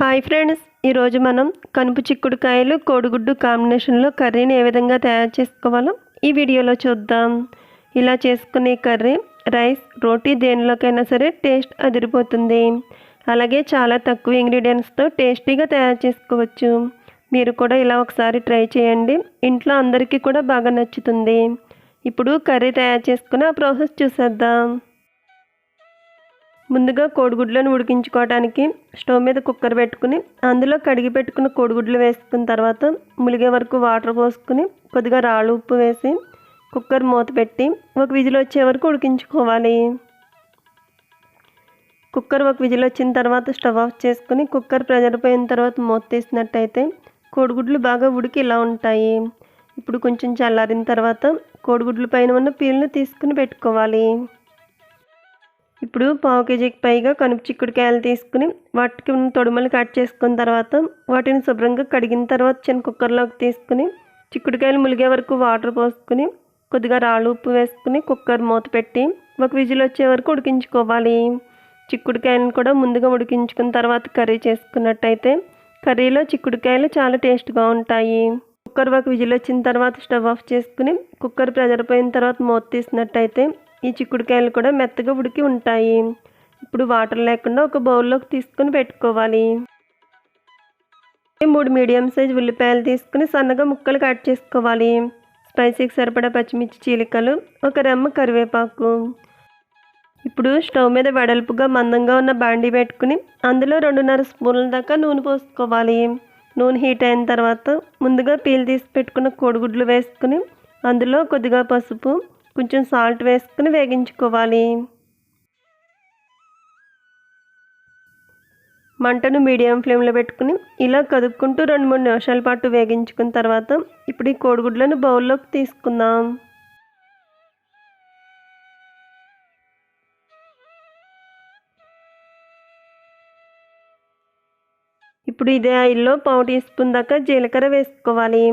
Hi friends ఈరోజు మనం కనుపు చిక్కుడుకాయలు కోడిగుడ్డు కాంబినేషన్లో కర్రీని ఏ విధంగా తయారు చేసుకోవాలో ఈ వీడియోలో చూద్దాం. ఇలా చేసుకునే కర్రీ రైస్ రోటీ దేనిలోకైనా సరే టేస్ట్ అదిరిపోతుంది. అలాగే చాలా తక్కువ ఇంగ్రీడియంట్స్తో టేస్టీగా తయారు చేసుకోవచ్చు. మీరు కూడా ఇలా ఒకసారి ట్రై చేయండి. ఇంట్లో అందరికీ కూడా బాగా నచ్చుతుంది. ఇప్పుడు కర్రీ తయారు చేసుకుని ఆ ప్రాసెస్ చూసేద్దాం. ముందుగా కోడిగుడ్లను ఉడికించుకోవడానికి స్టవ్ మీద కుక్కర్ పెట్టుకుని అందులో కడిగి పెట్టుకున్న కోడిగుడ్లు వేసుకున్న తర్వాత ములిగే వరకు వాటర్ పోసుకుని కొద్దిగా రాళ్ళు ఉప్పు వేసి కుక్కర్ మూత పెట్టి ఒక విజిల్ వచ్చే వరకు ఉడికించుకోవాలి. కుక్కర్ ఒక విజిల్ వచ్చిన తర్వాత స్టవ్ ఆఫ్ చేసుకుని కుక్కర్ ప్రెజర్ పోయిన తర్వాత మూత తీసినట్టయితే కోడిగుడ్లు బాగా ఉడికి ఇలా ఉంటాయి. ఇప్పుడు కొంచెం చల్లారిన తర్వాత కోడిగుడ్ల పైన ఉన్న పీల్ని తీసుకుని పెట్టుకోవాలి. ఇప్పుడు పావు కేజీకి పైగా కనుపు చిక్కుడుకాయలు తీసుకుని వాటికి ఉన్న తొడుమలు కట్ చేసుకున్న తర్వాత వాటిని శుభ్రంగా కడిగిన తర్వాత చిన్న కుక్కర్లోకి తీసుకుని చిక్కుడుకాయలు ములిగే వరకు వాటర్ పోసుకుని కొద్దిగా రాళ్ళు ఉప్పు వేసుకుని కుక్కర్ మూత పెట్టి ఒక విజిల్ వచ్చే వరకు ఉడికించుకోవాలి. చిక్కుడుకాయలను కూడా ముందుగా ఉడికించుకున్న తర్వాత కర్రీ చేసుకున్నట్టయితే కర్రీలో చిక్కుడుకాయలు చాలా టేస్ట్గా ఉంటాయి. కుక్కర్ ఒక విజిల్ వచ్చిన తర్వాత స్టవ్ ఆఫ్ చేసుకుని కుక్కర్ ప్రెజర్ పోయిన తర్వాత మూత తీసినట్టయితే ఈ చిక్కుడుకాయలు కూడా మెత్తగా ఉడికి ఉంటాయి. ఇప్పుడు వాటర్ లేకుండా ఒక బౌల్లోకి తీసుకుని పెట్టుకోవాలి. మూడు మీడియం సైజ్ ఉల్లిపాయలు తీసుకుని సన్నగా ముక్కలు కట్ చేసుకోవాలి. స్పైసీకి సరిపడా పచ్చిమిర్చి చీలికలు ఒక రెమ్మ కరివేపాకు. ఇప్పుడు స్టవ్ మీద వెడల్పుగా మందంగా ఉన్న బాండీ పెట్టుకుని అందులో రెండున్నర స్పూన్ల దాకా నూనె పోసుకోవాలి. నూనె హీట్ అయిన తర్వాత ముందుగా పీల్ తీసి పెట్టుకున్న కోడిగుడ్లు వేసుకుని అందులో కొద్దిగా పసుపు కొంచెం సాల్ట్ వేసుకుని వేగించుకోవాలి. మంటను మీడియం ఫ్లేమ్లో పెట్టుకుని ఇలా కదుపుకుంటూ రెండు మూడు నిమిషాల పాటు వేగించుకున్న తర్వాత ఇప్పుడు ఈ కోడిగుడ్లను బౌల్లోకి తీసుకుందాం. ఇప్పుడు ఇదే ఆయిల్లో పావు టీ స్పూన్ దాకా జీలకర్ర వేసుకోవాలి.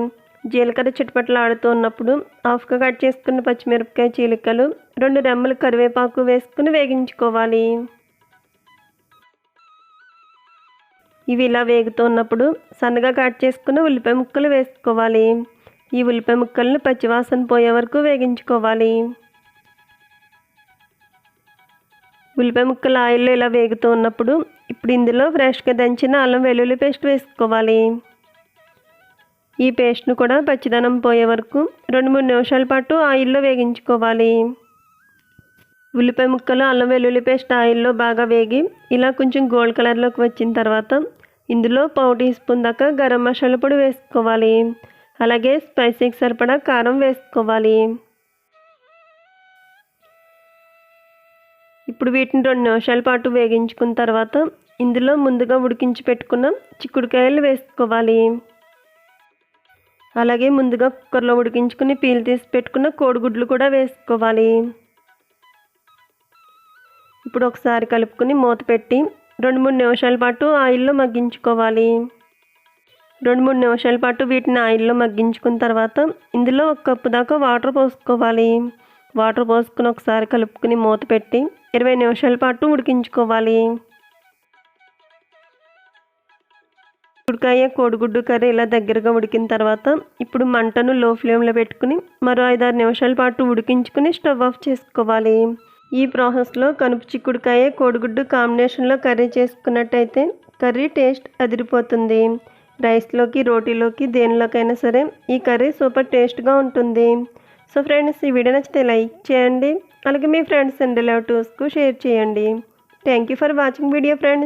జీలకర్ర చిటపట్లు ఆడుతూ ఉన్నప్పుడు హాఫ్గా కట్ చేసుకున్న పచ్చిమిరపకాయ చీలికలు రెండు రెమ్మలు కరివేపాకు వేసుకుని వేగించుకోవాలి. ఇవి ఇలా వేగుతున్నప్పుడు సన్నగా కట్ చేసుకున్న ఉల్లిపాయ ముక్కలు వేసుకోవాలి. ఈ ఉల్లిపాయ ముక్కలను పచ్చివాసన పోయే వరకు వేగించుకోవాలి. ఉల్లిపాయ ముక్కలు ఆయిల్లో ఇలా వేగుతూ ఉన్నప్పుడు ఇప్పుడు ఇందులో ఫ్రెష్గా దంచిన అల్లం వెల్లుల్లి పేస్ట్ వేసుకోవాలి. ఈ పేస్ట్ను కూడా పచ్చిదనం పోయే వరకు రెండు మూడు నిమిషాల పాటు ఆయిల్లో వేగించుకోవాలి. ఉల్లిపాయ ముక్కలు అల్లం వెల్లుల్లి పేస్ట్ ఆయిల్లో బాగా వేగి ఇలా కొంచెం గోల్డ్ కలర్లోకి వచ్చిన తర్వాత ఇందులో పావు టీ స్పూన్ దాకా గరం మసాలా పొడి వేసుకోవాలి. అలాగే స్పైసీకి సరిపడా కారం వేసుకోవాలి. ఇప్పుడు వీటిని రెండు నిమిషాల పాటు వేగించుకున్న తర్వాత ఇందులో ముందుగా ఉడికించి పెట్టుకున్న చిక్కుడుకాయలు వేసుకోవాలి. అలాగే ముందుగా కుక్కర్లో ఉడికించుకుని పీల్ తీసి పెట్టుకున్న కోడిగుడ్లు కూడా వేసుకోవాలి. ఇప్పుడు ఒకసారి కలుపుకొని మూత పెట్టి రెండు మూడు నిమిషాల పాటు ఆయిల్లో మగ్గించుకోవాలి. రెండు మూడు నిమిషాల పాటు వీటిని ఆయిల్లో మగ్గించుకున్న తర్వాత ఇందులో ఒక కప్పు దాకా వాటర్ పోసుకోవాలి. వాటర్ పోసుకుని ఒకసారి కలుపుకుని మూత పెట్టి ఇరవై నిమిషాల పాటు ఉడికించుకోవాలి. ఉడికాయ కోడిగుడ్డు కర్రీ ఇలా దగ్గరగా ఉడికిన తర్వాత ఇప్పుడు మంటను లో ఫ్లేమ్లో పెట్టుకుని మరో ఐదారు నిమిషాల పాటు ఉడికించుకుని స్టవ్ ఆఫ్ చేసుకోవాలి. ఈ ప్రాసెస్లో కనుపు చిక్కుడుకాయ కోడిగుడ్డు కాంబినేషన్లో కర్రీ చేసుకున్నట్టయితే కర్రీ టేస్ట్ అదిరిపోతుంది. రైస్లోకి రోటీలోకి దేనిలోకైనా సరే ఈ కర్రీ సూపర్ టేస్ట్గా ఉంటుంది. సో ఫ్రెండ్స్ ఈ వీడియో నచ్చితే లైక్ చేయండి. అలాగే మీ ఫ్రెండ్స్ అండ్ రిలేటివ్స్కు షేర్ చేయండి. Thank you for watching video friends.